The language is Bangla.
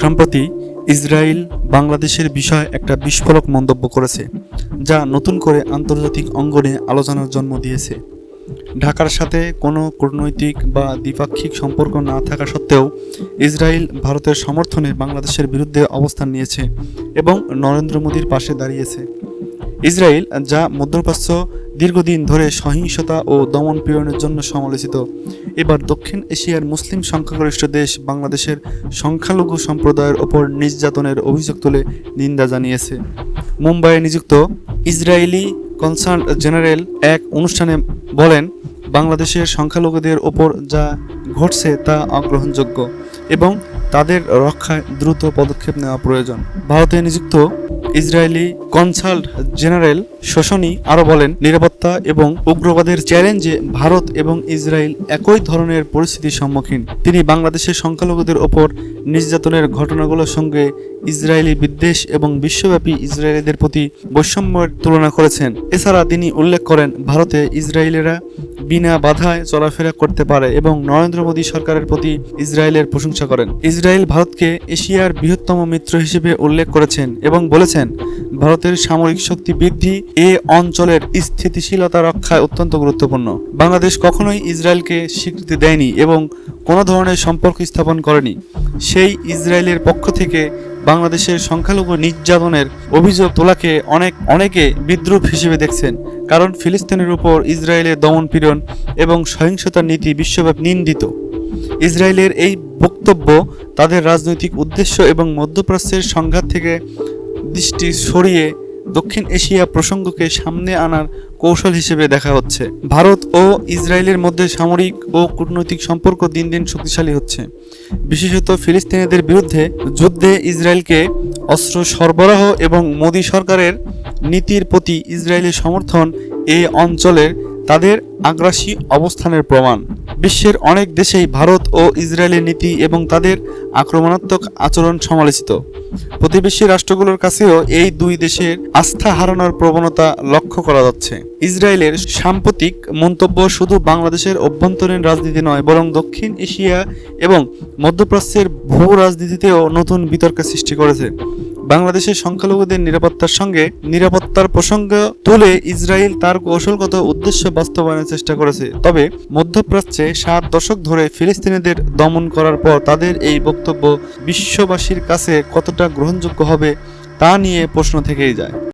সম্প্রতি ইসরায়েল বাংলাদেশের বিষয়ে একটা বিস্ফোরক মন্তব্য করেছে, যা নতুন করে আন্তর্জাতিক অঙ্গনে আলোচনার জন্ম দিয়েছে। ঢাকার সাথে কোনো কূটনৈতিক বা দ্বিপাক্ষিক সম্পর্ক না থাকা সত্ত্বেও ইসরায়েল ভারতের সমর্থনে বাংলাদেশের বিরুদ্ধে অবস্থান নিয়েছে এবং নরেন্দ্র মোদীর পাশে দাঁড়িয়েছে। ইসরায়েল যা মধ্যপ্রাচ্য দীর্ঘদিন ধরে সহিংসতা ও দমন পীড়নের জন্য সমালোচিত। এবার দক্ষিণ এশিয়ার মুসলিম সংখ্যাগরিষ্ঠ দেশ বাংলাদেশের সংখ্যালঘু সম্প্রদায়ের ওপর নির্যাতনের অভিযোগ তুলে নিন্দা জানিয়েছে। মুম্বাইয়ে নিযুক্ত ইসরায়েলি কনসার্ন জেনারেল এক অনুষ্ঠানে বলেন, বাংলাদেশের সংখ্যালঘুদের ওপর যা ঘটছে তা অগ্রহণযোগ্য এবং তাদের রক্ষায় দ্রুত পদক্ষেপ নেওয়া প্রয়োজন। ভারতে নিযুক্ত ইসরায়েলি কনসাল্ট জেনারেল শোষণী আরও বলেন, নিরাপত্তা এবং উগ্রবাদের চ্যালেঞ্জে ভারত এবং ইসরায়েল একই ধরনের পরিস্থিতির সম্মুখীন। তিনি বাংলাদেশের সংখ্যালঘুদের ওপর নির্যাতনের ঘটনাগুলোর সঙ্গে ইসরায়েলি বিদ্বেষ এবং বিশ্বব্যাপী ইসরায়েলিদের প্রতি বৈষম্যের তুলনা করেছেন। এছাড়া তিনি উল্লেখ করেন, ভারতে ইসরায়েলিরা বিনা বাধায় চলাফেরা করতে পারে এবং নরেন্দ্র মোদী সরকারের প্রতি ইসরায়েলের প্রশংসা করেন। ইসরায়েল ভারতকে এশিয়ার বৃহত্তম মিত্র হিসেবে উল্লেখ করেছেন এবং বলেছেন, ভারতের সামরিক শক্তি বৃদ্ধি এ অঞ্চলের স্থিতিশীলতা রক্ষায় অত্যন্ত গুরুত্বপূর্ণ। বাংলাদেশ কখনোই ইসরায়েলকে স্বীকৃতি দেয়নি এবং কোনো ধরনের সম্পর্ক স্থাপন করেনি। সেই ইসরায়েলের পক্ষ থেকে বাংলাদেশের সংখ্যালঘু নির্যাতনের অভিযোগ তোলাকে অনেক, অনেকে বিদ্রুপ হিসেবে দেখছেন। কারণ ফিলিস্তিনের উপর ইসরায়েলের দমনপীড়ন এবং সহিংসতার নীতি বিশ্বব্যাপী নিন্দিত। ইসরায়েলের এই বক্তব্য তাদের রাজনৈতিক উদ্দেশ্য এবং মধ্যপ্রাচ্যের সংঘাত থেকে দৃষ্টি সরিয়ে দক্ষিণ এশিয়া প্রসঙ্গকে সামনে আনার কৌশল হিসেবে দেখা হচ্ছে। ভারত ও ইসরায়েলের মধ্যে সামরিক ও কূটনৈতিক সম্পর্ক দিন দিন শক্তিশালী হচ্ছে। বিশেষত ফিলিস্তিনিদের বিরুদ্ধে যুদ্ধে ইসরায়েলকে অস্ত্র সরবরাহ এবং মোদী সরকারের নীতির প্রতি ইসরায়েলের সমর্থন এই অঞ্চলের তাদের আগ্রাসী অবস্থানের প্রমাণ। বিশ্বের অনেক দেশেই ভারত ও ইসরায়েলের নীতি এবং তাদের আক্রমণাত্মক আচরণ সমালোচিত। প্রতিবেশী রাষ্ট্রগুলোর কাছেও এই দুই দেশের আস্থা হারানোর প্রবণতা লক্ষ্য করা যাচ্ছে। ইসরায়েলের সাম্প্রতিক মন্তব্য শুধু বাংলাদেশের অভ্যন্তরীণ রাজনীতি নয়, বরং দক্ষিণ এশিয়া এবং মধ্যপ্রাচ্যের ভূ রাজনীতিতেও নতুন বিতর্কের সৃষ্টি করেছে। বাংলাদেশের সংখ্যালঘুদের নিরাপত্তার সঙ্গে নিরাপত্তার প্রসঙ্গ তুলে ইসরায়েল তার কৌশলগত উদ্দেশ্য বাস্তবায়নের চেষ্টা করেছে। তবে মধ্যপ্রাচ্যে সাত দশক ধরে ফিলিস্তিনিদের দমন করার পর তাদের এই বক্তব্য বিশ্ববাসীর কাছে কতটা গ্রহণযোগ্য হবে তা নিয়ে প্রশ্ন থেকেই যায়।